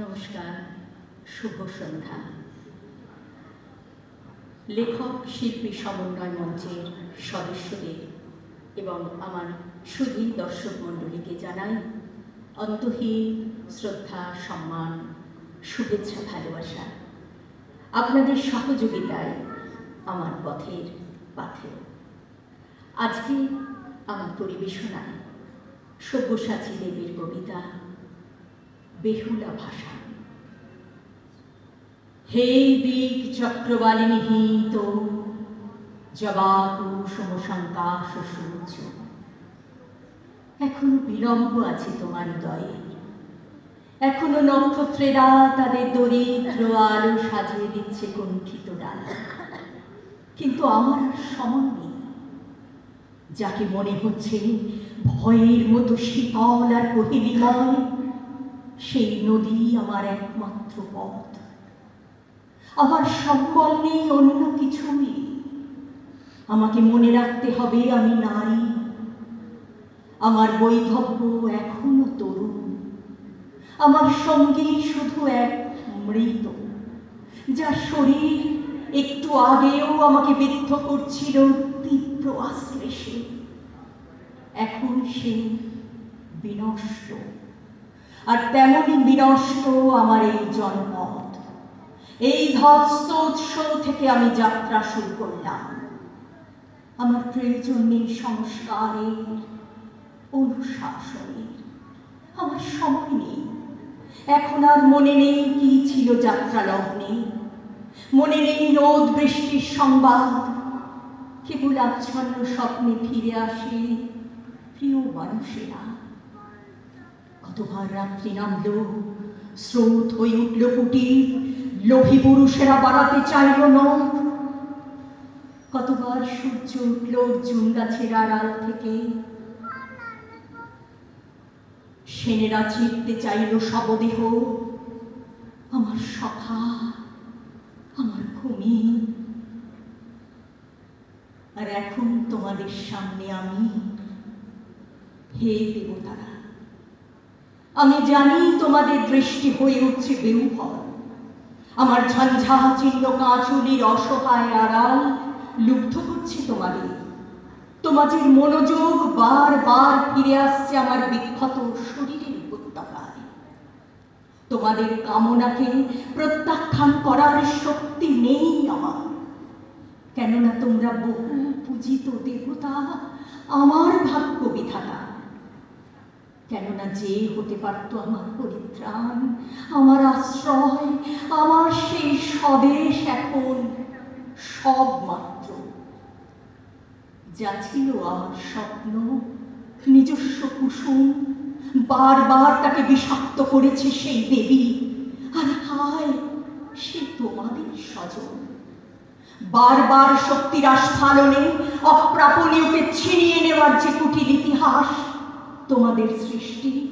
নমস্কার, শুভ সন্ধ্যা। লেখক, শিল্পী, সমন্বয় মঞ্চের সদস্যদের এবং আমার সুধী দর্শক মণ্ডলীকে জানাই অন্তহীন শ্রদ্ধা, সম্মান, শুভেচ্ছা, ভালোবাসা। আপনাদের সহযোগিতায় আমার পথের পাথেও আজকে আমার পরিবেশনায় সব্যসাচী দেবীর কবিতা বেহুলা ভাষা। হে দিক চক্রবালিনীহিত জবাকু সমশঙ্কাশ সূর্য এখনও বিলম্ব আছে তোমার হৃদয়ে। এখনও নক্ষত্রেরা তাদের দরিদ্র আলো সাজিয়ে দিচ্ছে কুণ্ঠিত ডালা। কিন্তু আমার আর সময় নেই। যাকে মনে হচ্ছে ভয়ের মতো শীতল আর কহিলিময় সেই নদী আমার একমাত্র পথ। আমার সম্বল নেই, অন্য কিছুই আমাকে মনে রাখতে হবে আমি নারী। আমার বৈধব্য এখনও তরুণ। আমার সঙ্গী শুধু এক মৃত যার শরীর একটু আগেও আমাকে বিদ্ধ করছিল তীব্র আশ্লেষে। এখন সে বিনষ্ট। আর তেমনই বিনষ্ট আমার এই জনপদ এই ধস্ত উৎস থেকে আমি যাত্রা শুরু করলাম। আমার প্রয়োজন নেই সংস্কারের অনুশাসনের আমার সময় নেই। এখন আর মনে নেই কি ছিল যাত্রা লগ্নে। মনে নেই রোদ বৃষ্টির সংবাদ। কেবল আচ্ছন্ন স্বপ্নে ফিরে আসে প্রিয় মানুষেরা। কতবার রাত্রি নামলো স্রোত হয়ে উঠল কুটির লোভী পুরুষেরা বাড়াতে চাইল নখ কতবার সূর্য উঠল জুন গাছের আড়াল থেকে। সেনেরা চিরতে চাইল শবদেহ। আমার সখা, আমার ভূমি আর এখন তোমাদের সামনে আমি হে দেবতারা আমি জানি তোমাদের দৃষ্টি হয়ে উঠছে বেউফল আমার ঝঞ্ঝা চিহ্ন কাঁচুলির অসহায় আড়াল লুব্ধ করছে তোমাদের। তোমাদের মনোযোগ বারবার ফিরে আসছে আমার বিখ্যাত শরীরের উপত্যকায়। তোমাদের কামনাকে প্রত্যাখ্যান করার শক্তি নেই আমার। কেননা তোমরা বহু পূজিত দেবতা, আমার ভাগ্য বিধাতা কেননা যে হতে পারত আমার পরিত্রাণ, আমার আশ্রয়, আমার সেই স্বদেশ এখন সব মাত্র যা ছিল আমার স্বপ্ন, নিজস্ব কুসুম, বারবার তাকে বিষাক্ত করেছে সেই দেবী। আর হায়, সে তোমাদের স্বজন। বারবার শক্তির আস্ফালনে অপ্রাপণীয়কে ছিনিয়ে নেওয়ার যে কুটির ইতিহাস তোমাদের সৃষ্টি।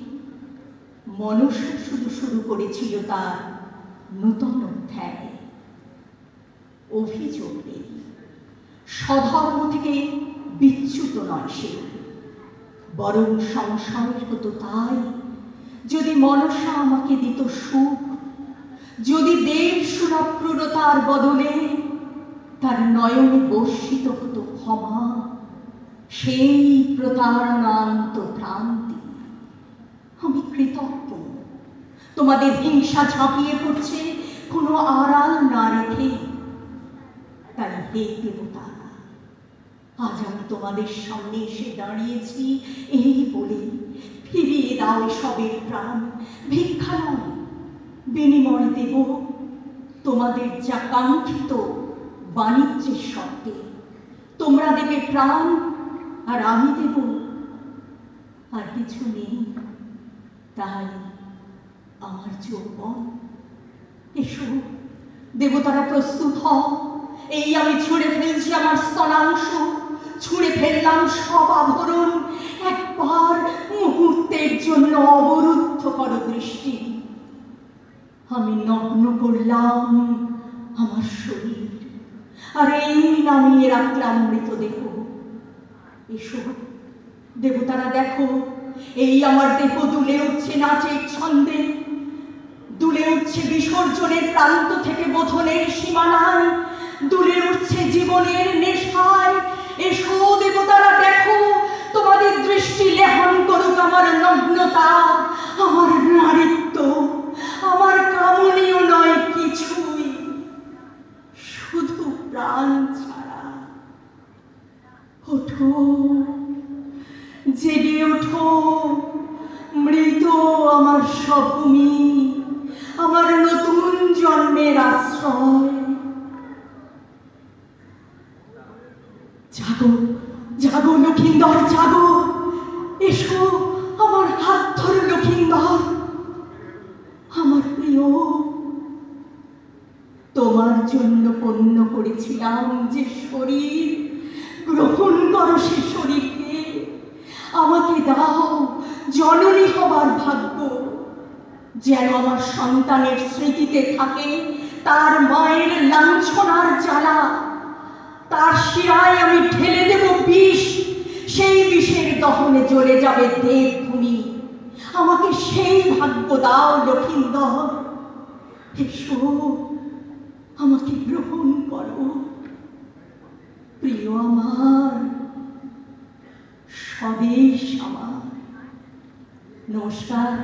মনুষ শুধু শুরু করেছিল তার নূতন অধ্যায়। অভিযোগ নেই। থেকে বিচ্যুত নয় সে। বরং সংশয়ের হতো তাই। যদি মনসা আমাকে দিত সুখ, যদি দেব সুরক্রূরতার বদলে তার নয়নে বর্ষিত হতো ক্ষমা সেই প্রতারণান্ত ভ্রান্তি। আমি কৃতজ্ঞ। তোমাদের হিংসা ঝাঁপিয়ে পড়ছে কোনো আড়াল না রেখে। তাই হে দেবতা, আজ আমি তোমাদের সামনে এসে দাঁড়িয়েছি এই বলে ফিরিয়ে দাও সবের প্রাণ। ভিক্ষা নয় বিনিময় দেব। তোমাদের যা কাঙ্ক্ষিত বাণিজ্যের শব্দে তোমরা দেবে প্রাণ আর আমি দেব। আর কিছু নেই তাই আমার যৌবন। এসো, দেবতারা প্রস্তুত হও। এই আমি ছুঁড়ে ফেলছি আমার স্তনাংশ। ছুঁড়ে ফেললাম সব আভরণ একবার মুহূর্তের জন্য অবরুদ্ধ কর দৃষ্টি। আমি নগ্ন করলাম আমার শরীর। আর এই নামিয়ে রাখলাম মৃতদেহ। এসো। দেবতারা দেখো, এই আমার দেহ দুলে উঠছে নাচের ছন্দে। দুলে উঠছে বিসর্জনের প্রান্ত থেকে বোধনের সীমানায়। দুলে উঠছে জীবনের নেশায়। এসো দেবতারা দেখো, তোমাদের দৃষ্টি লেহন করুক আমার নগ্নতা। আমার নারীত্ব আমার কামনীয় নয় কিছুই শুধু প্রাণ ছাড়া ওঠো জেগে ওঠো মৃত আমার স্বভূমি আমার নতুন জন্মের আশ্রয়। লক্ষিন্দর, জাগো। এসো আমার হাত ধরো লক্ষিন্দর। আমার প্রিয়, তোমার জন্য পণ্য করেছিলাম যে শরীর। গ্রহণ করো সে শরীরকে আমাকে দাও হবার ভাগ্য যেন আমার সন্তানের স্মৃতিতে থাকে, তার মায়ের লাঞ্ছনার জ্বালা, তার শিরায় আমি ঢেলে দেব বিষ, সেই বিষের দহনে জ্বলে যাবে দেবভূমি। আমাকে সেই ভাগ্য দাও, লক্ষিন্দর। এসো আমাকে গ্রহণ করো। প্রিয় আমার, স্বদেশ আমার। নমস্কার